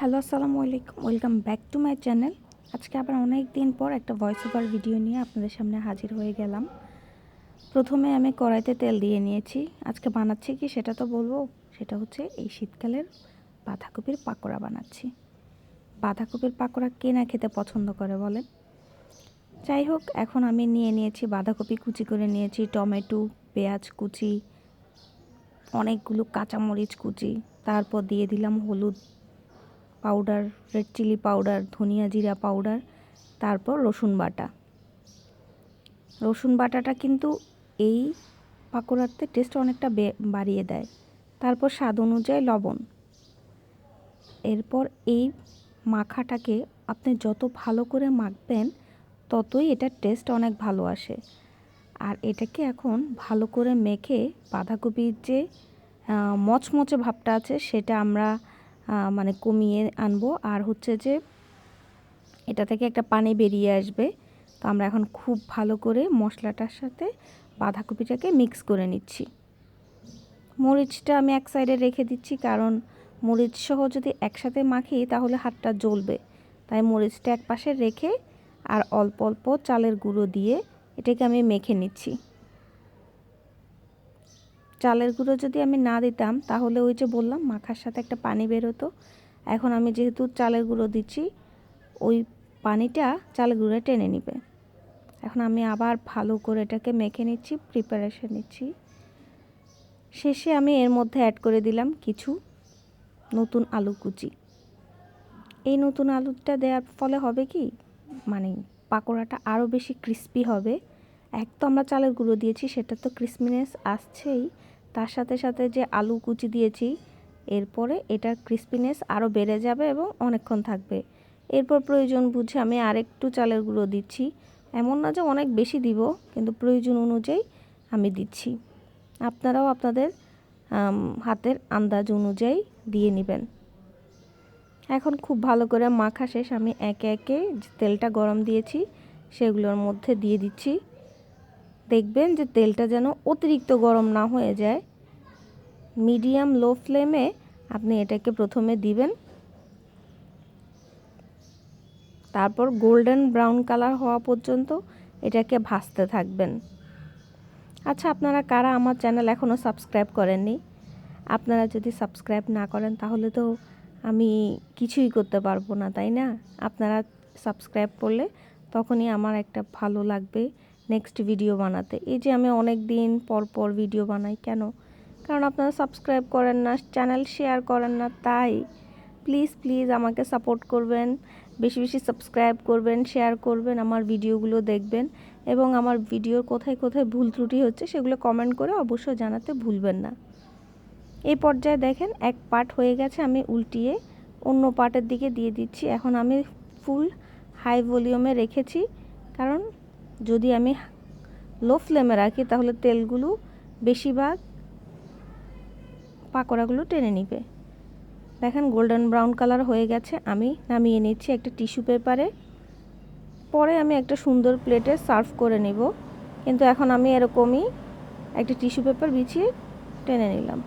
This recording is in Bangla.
হ্যালো, আসসালামু আলাইকুম। Welcome back to my channel. আজকে আবার অনেক দিন পর একটা ভয়েস ওভার ভিডিও নিয়ে আপনাদের সামনে হাজির হয়ে গেলাম। প্রথমে আমি কড়াইতে তেল দিয়ে নিয়েছি। আজকে বানাচ্ছি কি সেটা তো বলব? সেটা হচ্ছে এই শীতকালের বাঁধাকপির পাকোড়া বানাচ্ছি। বাঁধাকপির পাকোড়া কে না খেতে পছন্দ করে বলেন? যাই হোক, এখন আমি নিয়ে নিয়েছি বাঁধাকপি, কুচি করে নিয়েছি, টমেটো, পেঁয়াজ কুচি, অনেকগুলো কাঁচামরিচ কুচি, তারপর দিয়ে দিলাম হলুদ পাউডার রেড চিলি পাউডার ধনিয়া জিরা পাউডার তারপর রসুন বাটা। রসুন বাটাটা কিন্তু এই পাকোড়াতে টেস্ট অনেকটা বাড়িয়ে দেয়। তারপর স্বাদ অনুযায়ী লবণ। এরপর এই মাখাটাকে আপনি যত ভালো করে মাখবেন, ততই এটার টেস্ট অনেক ভালো আসে। আর এটাকে এখন ভালো করে মেখে বাঁধাকপির যে মচমচে ভাবটা আছে, সেটা আমরা মানে কমিয়ে আনব। আর হচ্ছে যে, এটা থেকে একটা পানি বেরিয়ে আসবে। তো আমরা এখন খুব ভালো করে মশলাটার সাথে বাঁধাকপিটাকে মিক্স করে নিচ্ছি। মরিচটা আমি এক সাইডে রেখে দিচ্ছি, কারণ মরিচ সহ যদি একসাথে মাখি, তাহলে হাতটা জ্বলবে। তাই মরিচটা এক পাশে রেখে, আর অল্প অল্প চালের গুঁড়ো দিয়ে এটাকে আমি মেখে নিচ্ছি। চালের গুঁড়ো যদি আমি না দিতাম, তাহলে ওই যে বললাম, মাখার সাথে একটা পানি বেরোতো। এখন আমি যেহেতু চালের গুঁড়ো দিচ্ছি, ওই পানিটা চালের গুঁড়ো টেনে নিবে। এখন আমি আবার ভালো করে এটাকে মেখে নিচ্ছি প্রিপারেশন নিচ্ছি। শেষে আমি এর মধ্যে অ্যাড করে দিলাম কিছু নতুন আলু কুচি। এই নতুন আলুটা দেওয়ার ফলে হবে কি? মানে পাকোড়াটা আরও বেশি ক্রিস্পি হবে। এক তো আমরা চালের গুঁড়ো দিয়েছি, সেটা তো ক্রিসপিনেস আসছেই। তার সাথে সাথে যে আলু কুচি দিয়েছি, এরপরে এটার ক্রিস্পিনেস আরও বেড়ে যাবে এবং অনেকক্ষণ থাকবে। এরপর প্রয়োজন বুঝে আমি আরেকটু চালের গুঁড়ো দিচ্ছি। এমন না যে অনেক বেশি দিব, কিন্তু প্রয়োজন অনুযায়ী আমি দিচ্ছি। আপনারাও আপনাদের হাতের আন্দাজ অনুযায়ী দিয়ে নেবেন। এখন খুব ভালো করে মাখা শেষ, আমি একে একে তেলটা গরম দিয়েছি, সেগুলোর মধ্যে দিয়ে দিচ্ছি। দেখবেন যে তেলটা যেন অতিরিক্ত গরম না হয়ে যায়। মিডিয়াম লো ফ্লেমে আপনি এটাকে প্রথমে দিবেন। তারপর গোল্ডেন ব্রাউন কালার হওয়া পর্যন্ত এটাকে ভাজতে থাকবেন। আচ্ছা আপনারা কারা আমার চ্যানেল এখনও সাবস্ক্রাইব করেননি? আপনারা যদি সাবস্ক্রাইব না করেন তাহলে তো আমি কিছুই করতে পারব না, তাই না? আপনারা সাবস্ক্রাইব করলে তখনই আমার একটা ভালো লাগবে। নেক্সট ভিডিও বানাতে। এই যে আমি অনেক দিন পর পর ভিডিও বানাই, কেন? কারণ আপনারা সাবস্ক্রাইব করেন না চ্যানেল শেয়ার করেন না, তাই প্লিজ প্লিজ আমাকে সাপোর্ট করবেন, বেশি বেশি সাবস্ক্রাইব করবেন শেয়ার করবেন, আমার ভিডিওগুলো দেখবেন এবং আমার ভিডিওর কোথায় কোথায় ভুল ত্রুটি হচ্ছে সেগুলো কমেন্ট করে অবশ্যই জানাতে ভুলবেন না। এই পর্যায়ে দেখেন এক পার্ট হয়ে গেছে, আমি উল্টিয়ে অন্য পার্টের দিকে দিয়ে দিচ্ছি। এখন আমি ফুল হাই ভলিউমে রেখেছি, কারণ যদি আমি লো ফ্লেমে রাখি, তাহলে তেলগুলো বেশিরভাগ পাকোড়াগুলো টেনে নিবে। দেখেন গোল্ডেন ব্রাউন কালার হয়ে গেছে। আমি নামিয়ে নিচ্ছি একটা টিস্যু পেপারে পরে আমি একটা সুন্দর প্লেটে সার্ভ করে নিব। কিন্তু এখন আমি এরকমই একটা টিস্যু পেপার বিছিয়ে টেনে নিলাম।